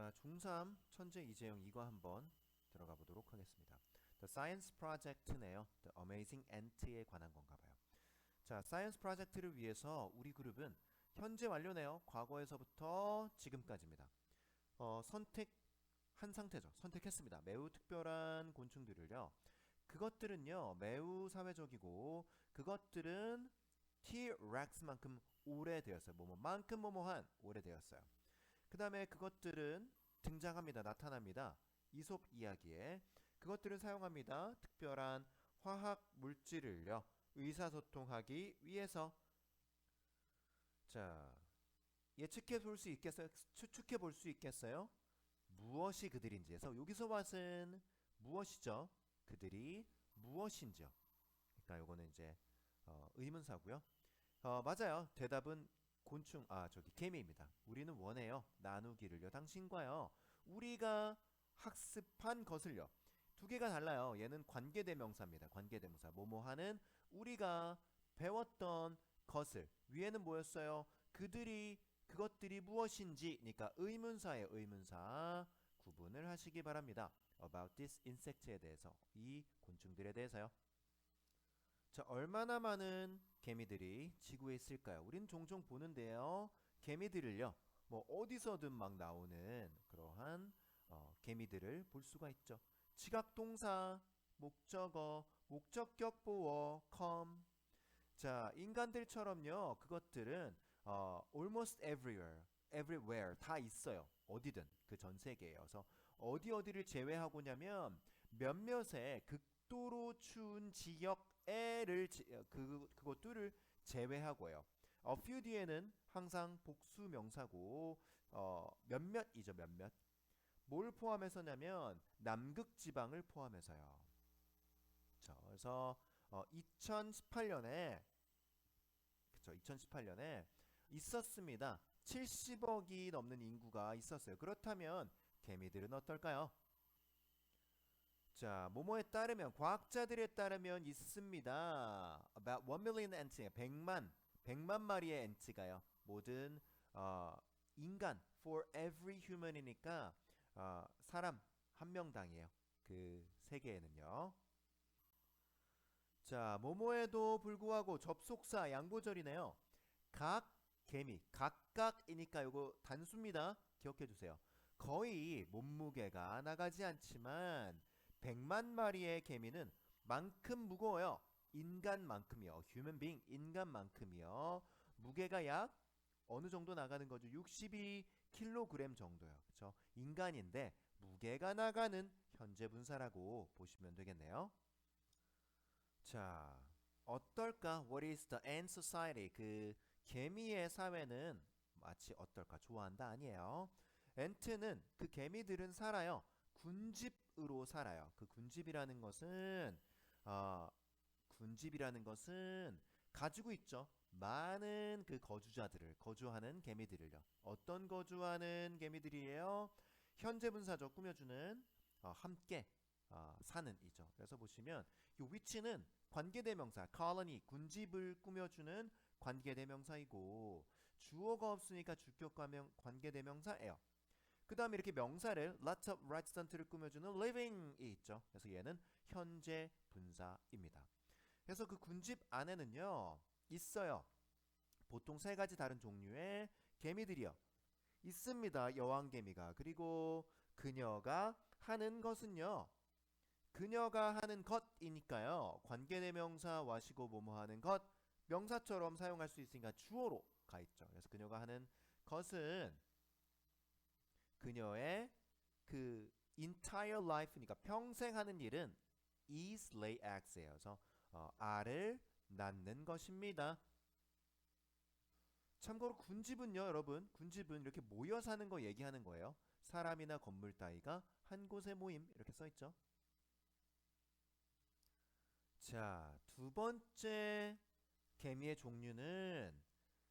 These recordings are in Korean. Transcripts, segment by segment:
자, 중3 천재 이재영 이거 한번 들어가 보도록 하겠습니다. The Science Project네요. The Amazing Ant에 관한 건가 봐요. 자, Science Project를 위해서 우리 그룹은 현재 완료네요. 과거에서부터 지금까지입니다. 어, 선택한 상태죠. 선택했습니다. 매우 특별한 곤충들을요. 그것들은요, 매우 사회적이고 그것들은 T-Rex만큼 오래되었어요. 뭐뭐만큼 뭐뭐한 오래되었어요. 그 다음에 그것들은 등장합니다. 나타납니다. 이솝 이야기에 그것들은 사용합니다. 특별한 화학 물질을요. 의사소통하기 위해서 자 예측해 볼 수 있겠어요? 추측해 볼 수 있겠어요? 무엇이 그들인지에서 여기서 왓은 무엇이죠? 그들이 무엇인지요? 그러니까 요거는 이제 어, 의문사고요. 어, 맞아요. 대답은 곤충 아 저기 개미입니다. 우리는 원해요. 나누기를요. 당신과요. 우리가 학습한 것을요. 두 개가 달라요. 얘는 관계대명사입니다. 관계대명사. 뭐뭐 하는 우리가 배웠던 것을 위에는 뭐였어요? 그들이 그것들이 무엇인지 그러니까 의문사의 의문사 구분을 하시기 바랍니다. About this insect에 대해서 이 곤충들에 대해서요. 자, 얼마나 많은 개미들이 지구에 있을까요? 우린 종종 보는데요. 개미들을요. 뭐 어디서든 막 나오는 그러한 어, 개미들을 볼 수가 있죠. 지각 동사, 목적어, 목적격 보어, come. 자, 인간들처럼요. 그것들은 어, almost everywhere, everywhere 다 있어요. 어디든 그 전 세계에서 어디 어디를 제외하고냐면 몇몇의 극도로 추운 지역 에를 지- 어, 그 그것들을 제외하고요. a few 뒤에는 항상 복수 명사고 어, 몇몇이죠 몇몇. 뭘 포함해서냐면 남극 지방을 포함해서요. 자, 그래서 어, 2018년에 그쵸 2018년에 있었습니다. 70억이 넘는 인구가 있었어요. 그렇다면 개미들은 어떨까요? 자, 모모에 따르면 과학자들에 따르면 있습니다. About 1 million ants, 100만 100만 마리의 ants,가요. 모든 어, 인간 for every human이니까 어, 사람 한 명당이에요. 그 세계에는요. 자, 모모에도 불구하고 접속사 양보절이네요. 각 개미, 각각이니까 요거 단수입니다. 기억해 주세요. 거의 몸무게가 나가지 않지만 100만 마리의 개미는 만큼 무거워요. 인간만큼이요. being, 인간만큼이요. 무게가 약 어느 정도 나가는 거죠? 62kg 정도요. 그렇죠? 인간인데 무게가 나가는 현재 분사라고 보시면 되겠네요. 자, 어떨까? What is the ant society? 그 개미의 사회는 마치 어떨까? 좋아한다 아니에요. 엔트는 그 개미들은 살아요. 군집으로 살아요. 그 군집이라는 것은 어, 군집이라는 것은 가지고 있죠. 많은 그 거주자들을 거주하는 개미들을요. 어떤 거주하는 개미들이에요? 현재 분사죠. 꾸며주는 어, 함께 어, 사는 이죠. 그래서 보시면 이 위치는 관계대명사 colony 군집을 꾸며주는 관계대명사이고 주어가 없으니까 주격 관명 관계대명사예요. 그 다음에 이렇게 명사를 lots of resident를 꾸며주는 living이 있죠. 그래서 얘는 현재 분사입니다. 그래서 그 군집 안에는요 있어요. 보통 세 가지 다른 종류의 개미들이요. 있습니다. 여왕개미가. 그리고 그녀가 하는 것은요. 그녀가 하는 것이니까요. 관계대명사 와시고 뭐뭐 하는 것 명사처럼 사용할 수 있으니까 주어로 가 있죠. 그래서 그녀가 하는 것은 그녀의 그 entire life니까 평생 하는 일은 is lay eggs예요. 그래서 어, 알을 낳는 것입니다. 참고로 군집은요, 여러분, 군집은 이렇게 모여 사는 거 얘기하는 거예요. 사람이나 건물 따위가 한 곳에 모임 이렇게 써 있죠. 자, 두 번째 개미의 종류는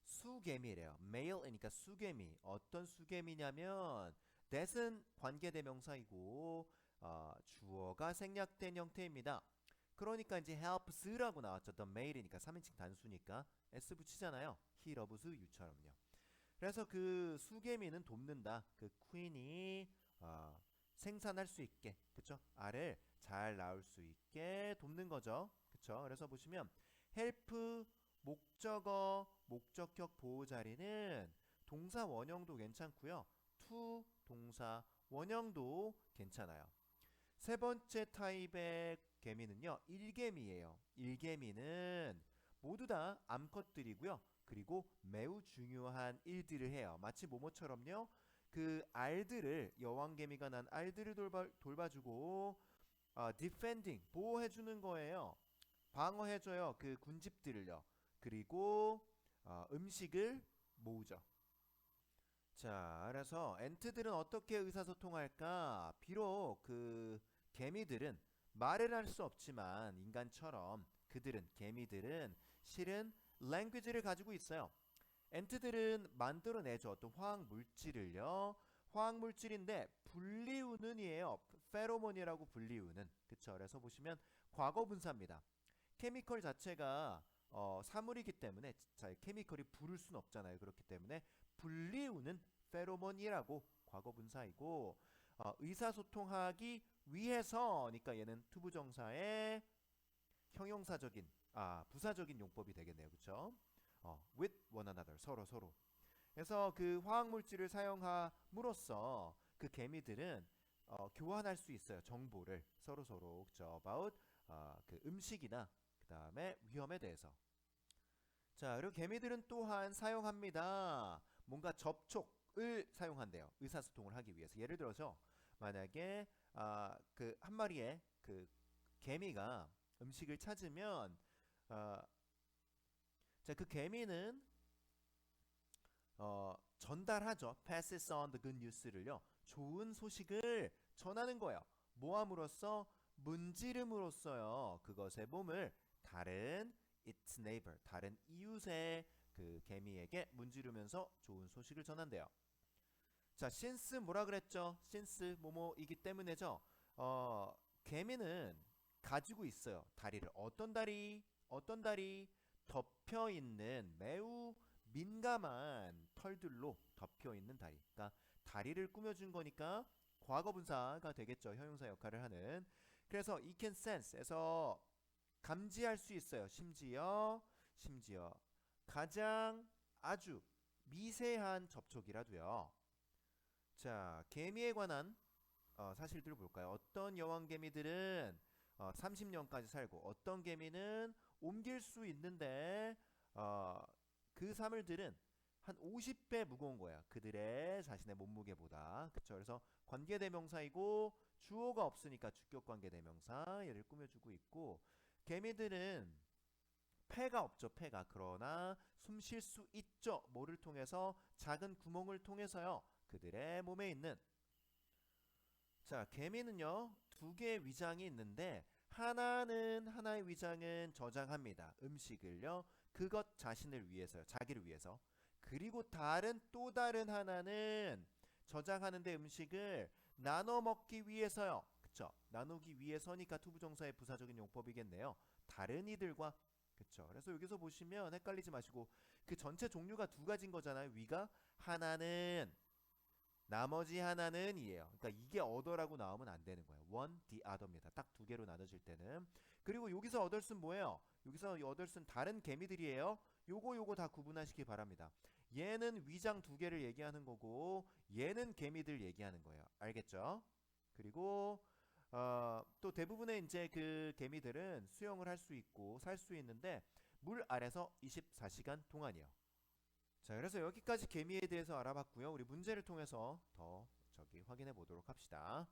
수개미래요. male이니까 수개미. 어떤 수개미냐면 that은 관계대명사이고 어, 주어가 생략된 형태입니다. 그러니까 이제 helps라고 나왔죠. the male이니까 3인칭 단수니까 s 붙이잖아요. he loves you처럼요. 그래서 그 수개미는 돕는다. 그 퀸이 어, 생산할 수 있게, 그쵸? 알을 잘 낳을 수 있게 돕는 거죠. 그쵸? 그래서 보시면 help 목적어 목적격 보호 자리는 동사 원형도 괜찮고요. to 동사 원형도 괜찮아요. 세 번째 타입의 개미는요. 일개미예요. 일개미는 모두 다 암컷들이고요. 그리고 매우 중요한 일들을 해요. 마치 모모처럼요. 그 알들을 여왕개미가 난 알들을 돌봐, 돌봐주고 어, defending 보호해주는 거예요. 방어해줘요. 그 군집들을요. 그리고 어, 음식을 모으죠. 자, 그래서 엔트들은 어떻게 의사소통할까? 비록 그 개미들은 말을 할 수 없지만 인간처럼 그들은 개미들은 실은 랭귀지를 가지고 있어요. 엔트들은 만들어내죠. 어떤 화학 물질을요. 화학 물질인데 분리우는이에요. 페로몬이라고 분리우는. 그쵸? 그래서 보시면 과거 분사입니다. 케미컬 자체가 어, 사물이기 때문에 자, 케미컬이 부를 순 없잖아요. 그렇기 때문에 분리우는 페로몬이라고 과거 분사이고 어, 의사소통하기 위해서니까 얘는 투부정사의 형용사적인 아 부사적인 용법이 되겠네요. 그렇죠? 어, with one another 서로 서로. 그래서 그 화학 물질을 사용함으로써 그 개미들은 어, 교환할 수 있어요. 정보를 서로 서로 그렇죠? about 어, 그 음식이나 그 다음에 위험에 대해서. 자, 그리고 개미들은 또한 사용합니다. 뭔가 접촉을 사용한대요. 의사소통을 하기 위해서. 예를 들어서 만약에 아, 그 한 마리의 그 개미가 음식을 찾으면 아, 자, 그 개미는 어, 전달하죠. passes on the good news를요. 좋은 소식을 전하는 거예요. 모함으로써 문지름으로써요. 그것의 몸을 다른 its neighbor, 다른 이웃의 그 개미에게 문지르면서 좋은 소식을 전한대요. 자, since 뭐라 그랬죠? since 뭐뭐이기 때문에죠. 어, 개미는 가지고 있어요. 다리를 어떤 다리? 어떤 다리? 덮여 있는 매우 민감한 털들로 덮여 있는 다리. 그러니까 다리를 꾸며준 거니까 과거 분사가 되겠죠. 형용사 역할을 하는. 그래서 it can sense에서 감지할 수 있어요. 심지어 심지어 가장 아주 미세한 접촉이라도요. 자, 개미에 관한 어, 사실들을 볼까요? 어떤 여왕 개미들은 어, 30년까지 살고 어떤 개미는 옮길 수 있는데 어, 그 사물들은 한 50배 무거운 거야. 그들의 자신의 몸무게보다. 그쵸? 그래서 관계대명사이고 주어가 없으니까 주격 관계대명사 얘를 꾸며주고 있고 개미들은 폐가 없죠. 폐가. 그러나 숨 쉴 수 있죠. 뭐를 통해서 작은 구멍을 통해서요. 그들의 몸에 있는 자, 개미는요. 두 개의 위장이 있는데 하나는 하나의 위장은 저장합니다. 음식을요. 그것 자신을 위해서요. 자기를 위해서. 그리고 다른 또 다른 하나는 저장하는데 음식을 나눠 먹기 위해서요. 그쵸? 나누기 위해서니까 투부정사의 부사적인 용법이겠네요. 다른 이들과 그쵸? 그래서 여기서 보시면 헷갈리지 마시고 그 전체 종류가 두 가지인 거잖아요. 위가 하나는 나머지 하나는 이에요. 그러니까 이게 other라고 나오면 안 되는 거예요. one, the other입니다. 딱 두 개로 나눠질 때는. 그리고 여기서 others는 뭐예요? 여기서 이 others는 다른 개미들이에요. 요거 요거 다 구분하시기 바랍니다. 얘는 위장 두 개를 얘기하는 거고 얘는 개미들 얘기하는 거예요. 알겠죠? 그리고 어, 또 대부분의 이제 그 개미들은 수영을 할 수 있고 살 수 있는데 물 아래서 24시간 동안이요. 자, 그래서 여기까지 개미에 대해서 알아봤고요. 우리 문제를 통해서 더 저기 확인해 보도록 합시다.